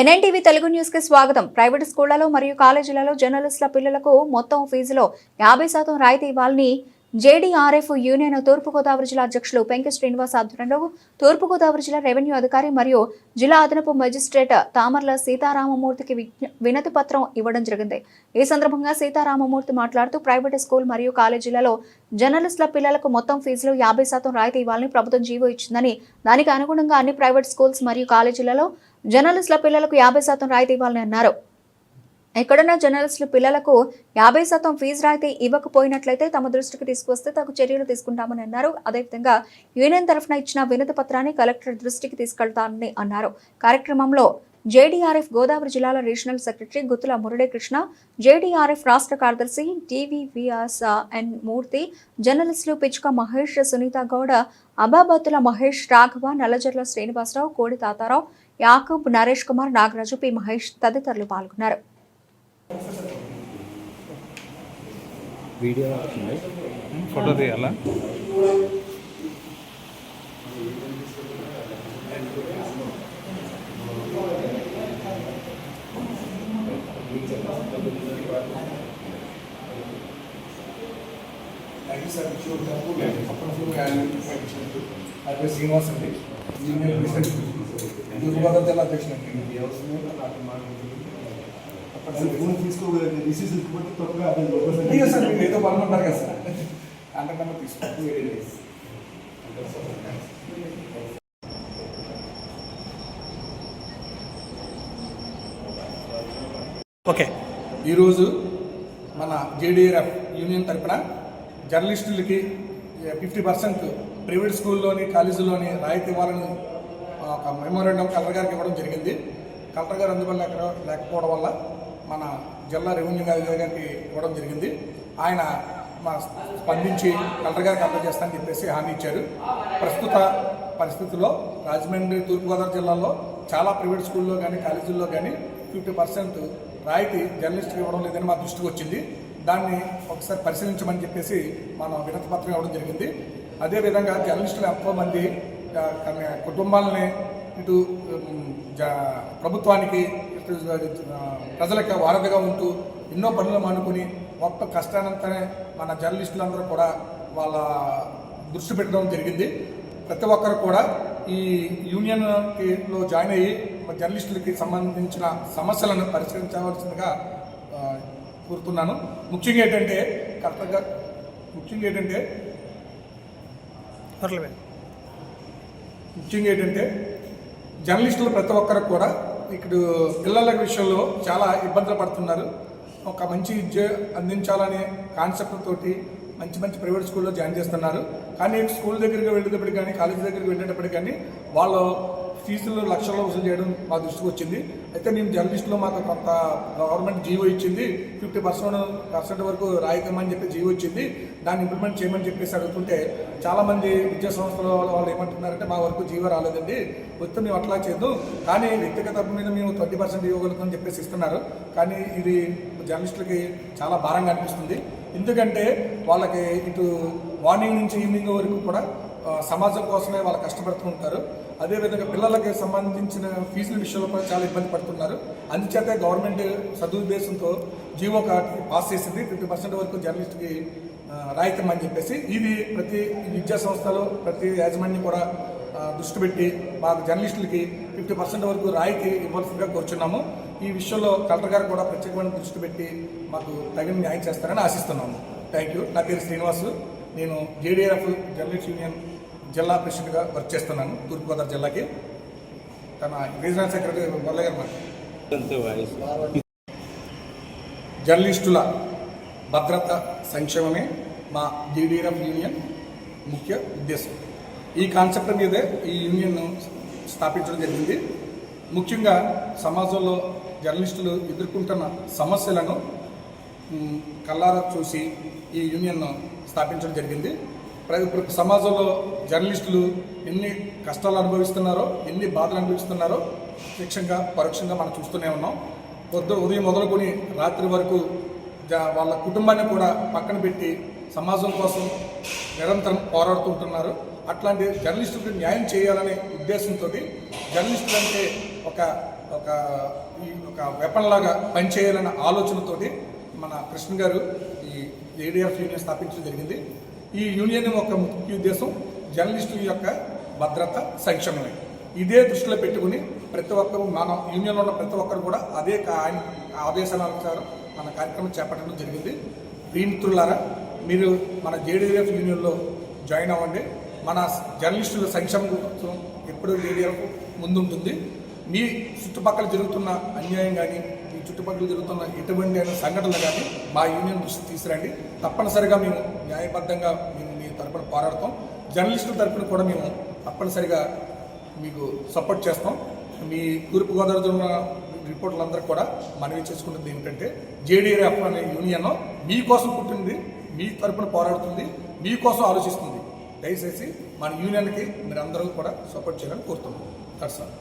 NNTV Telugu న్యూస్కి స్వాగతం. Private స్కూళ్ళలో మరియు కాలేజీలలో జర్నలిస్టుల పిల్లలకు మొత్తం ఫీజులో యాభై శాతం రాయితీ ఇవ్వాలని జేడీఆర్ఎఫ్ యూనియన్ తూర్పుగోదావరి జిల్లా అధ్యక్షులు పెంకి శ్రీనివాస్ ఆధ్వర్యంలో తూర్పుగోదావరి జిల్లా రెవెన్యూ అధికారి మరియు జిల్లా అదనపు మెజిస్ట్రేట్ తామర్ల సీతారామమూర్తికి విజ్ఞ- వినతి పత్రం ఇవ్వడం జరిగింది. ఈ సందర్భంగా సీతారామమూర్తి మాట్లాడుతూ ప్రైవేట్ స్కూల్ మరియు కాలేజీలలో జర్నలిస్టుల పిల్లలకు మొత్తం ఫీజులో యాభై శాతం రాయితీ ఇవ్వాలని ప్రభుత్వం జీవో ఇచ్చిందని దానికి అనుగుణంగా అన్ని ప్రైవేట్ స్కూల్స్ మరియు కాలేజీలలో జర్నలిస్టుల పిల్లలకు యాభై శాతం రాయితీ ఇవ్వాలని అన్నారు. ఎక్కడన్నా జర్నలిస్టులు పిల్లలకు యాభై శాతం ఫీజు రాయితీ ఇవ్వకపోయినట్లయితే తమ దృష్టికి తీసుకువస్తే తగు చర్యలు తీసుకుంటామని అన్నారు. అదేవిధంగా యూనియన్ తరఫున ఇచ్చిన వినతి పత్రాన్ని కలెక్టర్ దృష్టికి తీసుకెళ్తానని అన్నారు. కార్యక్రమంలో జేడీఆర్ఎఫ్ గోదావరి జిల్లాల regional secretary Guttula Muralikrishna JDRF రాష్ట్ర కార్యదర్శి టీవీవీఎస్ ఎన్ మూర్తి జర్నలిస్టులు పిచ్చుక మహేష్ సునీత గౌడ అబాబత్తుల మహేష్ రాఘవ నల్లజర్ల శ్రీనివాసరావు కోడి తాతారావు యాకూబ్ నరేష్ కుమార్ నాగరాజు పి మహేష్ తదితరులు పాల్గొన్నారు. వీడియో ఫోటో తీయాలా? థ్యాంక్ యూ సార్ విషయం అప్పుడు అదే శ్రీనివాస్ అండి యూనియన్ ప్రెసిడెంట్ తూర్పుగోదావరి జిల్లా అధ్యక్షుడు అండి తీసుకోగలిగే సార్ మీరు ఏదో పనుకుంటారు కదా సార్ అంటే ఓకే ఈరోజు మన జేడీఆర్ఎఫ్ యూనియన్ తరపున జర్నలిస్టులకి ఫిఫ్టీ పర్సెంట్ ప్రైవేట్ స్కూల్లోని కాలేజీలోని రాయితీ ఇవ్వాలని ఒక మెమోరాండం కలెక్టర్ గారికి ఇవ్వడం జరిగింది. కలెక్టర్ గారు అందువల్ల లేక లేకపోవడం వల్ల మన జిల్లా రెవెన్యూ గారికి ఇవ్వడం జరిగింది. ఆయన మా స్పందించి కలెక్టర్ గారికి అందజేస్తానని చెప్పేసి హామీ ఇచ్చారు. ప్రస్తుత పరిస్థితుల్లో రాజమండ్రి తూర్పుగోదావరి జిల్లాలో చాలా ప్రైవేట్ స్కూల్లో కానీ కాలేజీల్లో కానీ ఫిఫ్టీ పర్సెంట్ రాయితీ జర్నలిస్ట్కి ఇవ్వడం లేదని మా దృష్టికి వచ్చింది. దాన్ని ఒకసారి పరిశీలించమని చెప్పేసి మనం వినతి పత్రం ఇవ్వడం జరిగింది. అదేవిధంగా జర్నలిస్టులు ఎంతోమంది మంది కుటుంబాలని ఇటు జ- ప్రభుత్వానికి ఇటు ప్రజలకు వారధిగా ఉంటూ ఎన్నో పనులు మానుకొని మొత్తం కష్టానంతనే మన జర్నలిస్టులందరూ కూడా వాళ్ళ దృష్టి పెట్టడం జరిగింది. ప్రతి ఒక్కరు కూడా ఈ యూనియన్లో జాయిన్ అయ్యి జర్నలిస్టులకి సంబంధించిన సమస్యలను పరిష్కరించవలసిందిగా కోరుతున్నాను. ముఖ్యంగా ఏంటంటే కరెక్ట్గా ముఖ్యంగా ఏంటంటే ముఖ్యంగా ఏంటంటే జర్నలిస్టులు ప్రతి ఒక్కరు కూడా ఇక్కడ పిల్లల విషయంలో చాలా ఇబ్బందులు పడుతున్నారు. ఒక మంచి విద్య అందించాలనే కాన్సెప్ట్ తోటి మంచి మంచి ప్రైవేట్ స్కూల్లో జాయిన్ చేస్తున్నారు. కానీ స్కూల్ దగ్గరికి వెళ్ళేటప్పటికి కానీ కాలేజీ దగ్గరికి వెళ్ళేటప్పటికి కానీ వాళ్ళు ఫీజులు లక్షల్లో వసూలు చేయడం మా దృష్టికి వచ్చింది. అయితే మేము జర్నలిస్టులో మాకు కొంత గవర్నమెంట్ జీవో ఇచ్చింది. ఫిఫ్టీ పర్సెంట్ పర్సెంట్ వరకు రాయితమని చెప్పి జీవో ఇచ్చింది. దాన్ని ఇంప్లిమెంట్ చేయమని చెప్పేసి అడుగుతుంటే చాలామంది విద్యా సంస్థల వాళ్ళు వాళ్ళు ఏమంటున్నారంటే మా వరకు జీవో రాలేదండి. వస్తే మేము అట్లా చేద్దాం. కానీ వ్యక్తిగత మీద మేము ట్వంటీ పర్సెంట్ ఇవ్వగలుగుతామని చెప్పేసి ఇస్తున్నారు. కానీ ఇది జర్నలిస్టులకి చాలా భారంగా అనిపిస్తుంది. ఎందుకంటే వాళ్ళకి ఇటు మార్నింగ్ నుంచి ఈవినింగ్ వరకు కూడా సమాజం కోసమే వాళ్ళు కష్టపడుతూ ఉంటారు. అదేవిధంగా పిల్లలకి సంబంధించిన ఫీజుల విషయంలో కూడా చాలా ఇబ్బంది పడుతున్నారు. అందుచేత గవర్నమెంట్ సదుద్దేశంతో జీవో కార్డ్ పాస్ చేసింది. ఫిఫ్టీ పర్సెంట్ వరకు జర్నలిస్ట్కి ఆ, రాయితీ అని చెప్పేసి ఇది ప్రతి విద్యా సంస్థలు ప్రతి యాజమాన్యం కూడా దృష్టి పెట్టి మాకు జర్నలిస్టులకి ఫిఫ్టీ పర్సెంట్ వరకు రాయితీ ఇవ్వాల్సిందిగా కోరుచున్నాము. ఈ విషయంలో కలెక్టర్ గారు కూడా ప్రత్యేకమైన దృష్టి పెట్టి మాకు తగిన న్యాయం చేస్తారని ఆశిస్తున్నాము. Thank you. నా పేరు శ్రీనివాసు. నేను జేడీఎఫ్ జర్నలిస్ట్ యూనియన్ జిల్లా ప్రెసిడెంట్గా వర్క్ చేస్తున్నాను తూర్పుగోదావరి జిల్లాకి. తన రీజనల్ సెక్రటరీ మురళి గారు. జర్నలిస్టుల భద్రత సంక్షేమమే మా జేడీఆర్ఎఫ్ యూనియన్ ముఖ్య ఉద్దేశం. ఈ కాన్సెప్ట్ మీదే ఈ యూనియన్ను స్థాపించడం జరిగింది. ముఖ్యంగా సమాజంలో జర్నలిస్టులు ఎదుర్కొంటున్న సమస్యలను కళ్ళారా చూసి ఈ యూనియన్ను స్థాపించడం జరిగింది. సమాజంలో జర్నలిస్టులు ఎన్ని కష్టాలు అనుభవిస్తున్నారో ఎన్ని బాధలు అనుభవిస్తున్నారో ప్రత్యక్షంగా పరోక్షంగా మనం చూస్తూనే ఉన్నాం. పొద్దు ఉదయం మొదలుకొని రాత్రి వరకు వాళ్ళ కుటుంబాన్ని కూడా పక్కన పెట్టి సమాజం కోసం నిరంతరం పోరాడుతుంటున్నారు అట్లాంటి జర్నలిస్టులకు న్యాయం చేయాలనే ఉద్దేశంతో జర్నలిస్టులు అంటే ఒక ఒక ఈ ఒక వెపన్ లాగా పనిచేయాలన్న ఆలోచనతోటి మన కృష్ణ గారు ఈ ఏడీఎఫ్ యూనియన్ స్థాపించడం జరిగింది. ఈ యూనియన్ యొక్క ముఖ్య ఉద్దేశం జర్నలిస్టుల యొక్క భద్రత సంక్షేమమే. ఇదే దృష్టిలో పెట్టుకుని ప్రతి ఒక్కరు మన యూనియన్లో ఉన్న ప్రతి ఒక్కరు కూడా అదే కా- ఆయన ఆదేశాల మన కార్యక్రమం చేపట్టడం జరిగింది. ప్రియమిత్రులారా మీరు మన జేడీఎఫ్ యూనియన్లో జాయిన్ అవ్వండి. మన జర్నలిస్టుల సంక్షేమం ఎప్పుడూ జేడీఎఫ్ ముందుంటుంది. మీ చుట్టుపక్కల జరుగుతున్న అన్యాయం కానీ మీ చుట్టుపక్కల జరుగుతున్న ఎటువంటి అయిన సంఘటనలు కానీ మా యూనియన్ దృష్టి తీసుకురండి. తప్పనిసరిగా మేము న్యాయబద్ధంగా మేము మీ తరపున పోరాడతాం. జర్నలిస్టుల తరపున కూడా మేము తప్పనిసరిగా మీకు సపోర్ట్ చేస్తాం. మీ తూర్పుగోదావరి జిల్లా రిపోర్టులందరూ కూడా మనవి చేసుకుంటుంది ఏంటంటే జేడీఎఫ్ అనే యూనియన్ మీకోసం పుట్టింది మీ తరపున పోరాడుతుంది మీకోసం ఆలోచిస్తుంది. దయచేసి మన యూనియన్కి మీరు అందరూ కూడా సపోర్ట్ చేయాలని కోరుతున్నాం. That's all